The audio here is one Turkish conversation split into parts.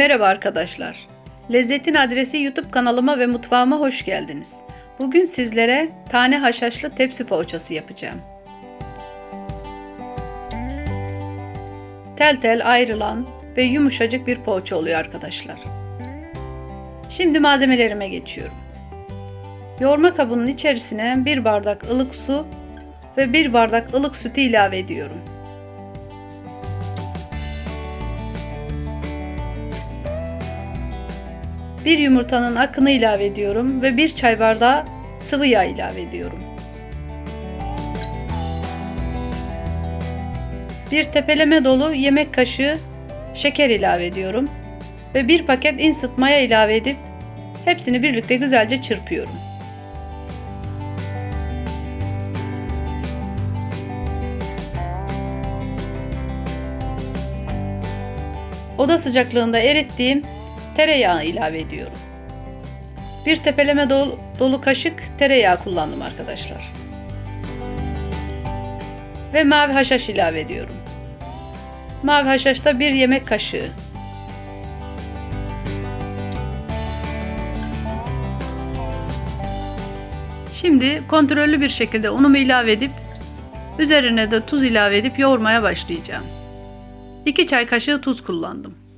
Merhaba arkadaşlar. Lezzetin Adresi YouTube kanalıma ve mutfağıma hoş geldiniz. Bugün sizlere tane haşhaşlı tepsi poğaçası yapacağım. Tel tel ayrılan ve yumuşacık bir poğaça oluyor arkadaşlar. Şimdi malzemelerime geçiyorum. Yoğurma kabının içerisine bir bardak ılık su ve bir bardak ılık sütü ilave ediyorum. Bir yumurtanın akını ilave ediyorum ve bir çay bardağı sıvı yağ ilave ediyorum. Bir tepeleme dolu yemek kaşığı şeker ilave ediyorum ve bir paket instant maya ilave edip hepsini birlikte güzelce çırpıyorum. Oda sıcaklığında erittiğim tereyağı ilave ediyorum. Bir tepeleme dolu, dolu kaşık tereyağı kullandım arkadaşlar. Ve mavi haşhaş ilave ediyorum. Mavi haşhaşta bir yemek kaşığı. Şimdi kontrollü bir şekilde unumu ilave edip üzerine de tuz ilave edip yoğurmaya başlayacağım. 2 çay kaşığı tuz kullandım.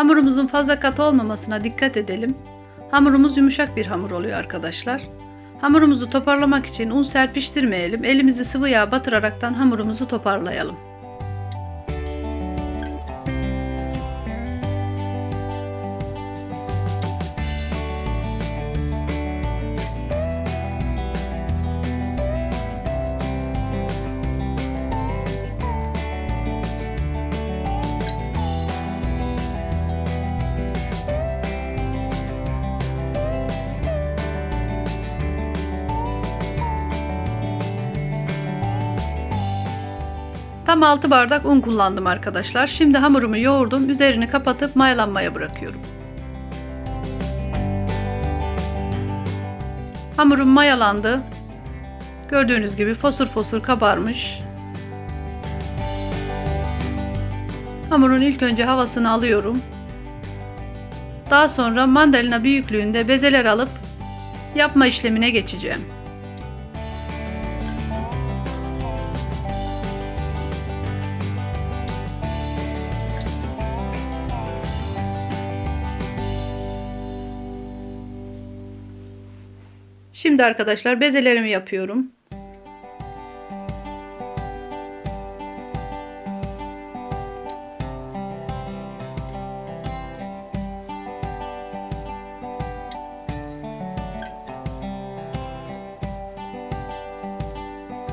Hamurumuzun fazla katı olmamasına dikkat edelim. Hamurumuz yumuşak bir hamur oluyor arkadaşlar. Hamurumuzu toparlamak için un serpiştirmeyelim. Elimizi sıvı yağ batıraraktan hamurumuzu toparlayalım. Tam 6 bardak un kullandım arkadaşlar. Şimdi hamurumu yoğurdum. Üzerini kapatıp mayalanmaya bırakıyorum. Hamurum mayalandı. Gördüğünüz gibi fosur fosur kabarmış. Hamurun ilk önce havasını alıyorum. Daha sonra mandalina büyüklüğünde bezeler alıp yapma işlemine geçeceğim. Şimdi arkadaşlar bezelerimi yapıyorum.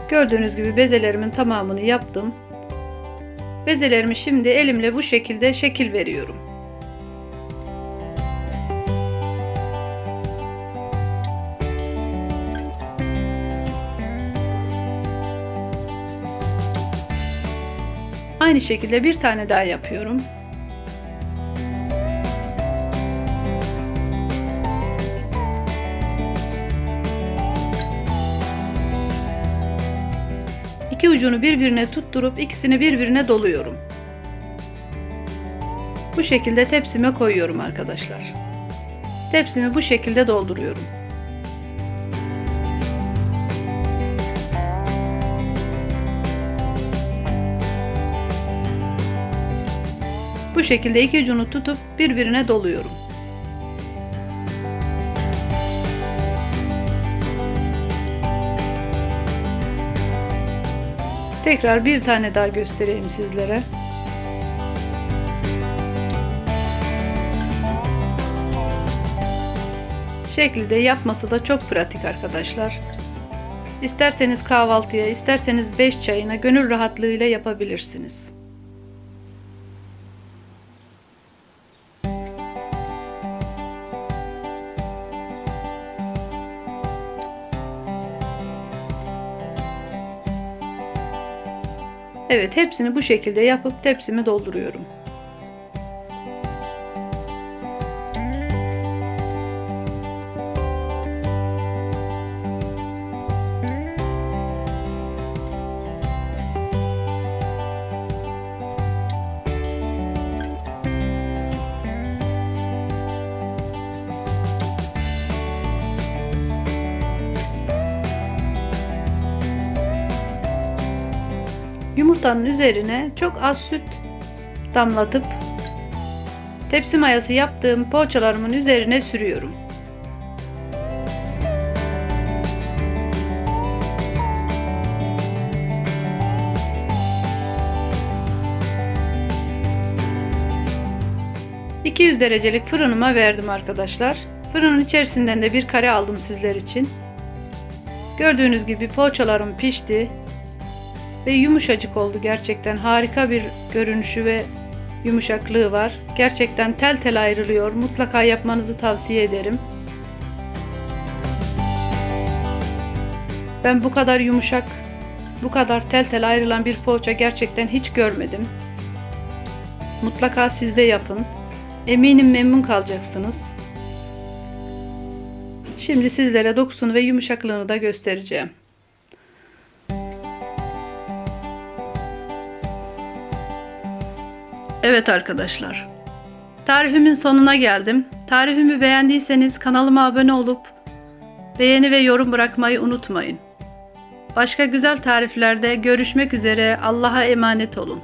Gördüğünüz gibi bezelerimin tamamını yaptım. Bezelerimi şimdi elimle bu şekilde şekil veriyorum. Aynı şekilde bir tane daha yapıyorum. İki ucunu birbirine tutturup ikisini birbirine doluyorum. Bu şekilde tepsime koyuyorum arkadaşlar. Tepsimi bu şekilde dolduruyorum. Bu şekilde iki ucunu tutup birbirine doluyorum. Tekrar bir tane daha göstereyim sizlere. Şekilde yapması da çok pratik arkadaşlar. İsterseniz kahvaltıya, isterseniz 5 çayına gönül rahatlığıyla yapabilirsiniz. Evet hepsini bu şekilde yapıp tepsimi dolduruyorum. Yumurtanın üzerine çok az süt damlatıp tepsi mayası yaptığım poğaçalarımın üzerine sürüyorum. ...200 derecelik fırınıma verdim arkadaşlar. Fırının içerisinden de bir kare aldım sizler için. Gördüğünüz gibi poğaçalarım pişti ve yumuşacık oldu gerçekten harika bir görünüşü ve yumuşaklığı var. Gerçekten tel tel ayrılıyor. Mutlaka yapmanızı tavsiye ederim. Ben bu kadar yumuşak, bu kadar tel tel ayrılan bir poğaça gerçekten hiç görmedim. Mutlaka siz de yapın. Eminim memnun kalacaksınız. Şimdi sizlere dokusunu ve yumuşaklığını da göstereceğim. Evet arkadaşlar. Tarifimin sonuna geldim. Tarifimi beğendiyseniz kanalıma abone olup beğeni ve yorum bırakmayı unutmayın. Başka güzel tariflerde görüşmek üzere. Allah'a emanet olun.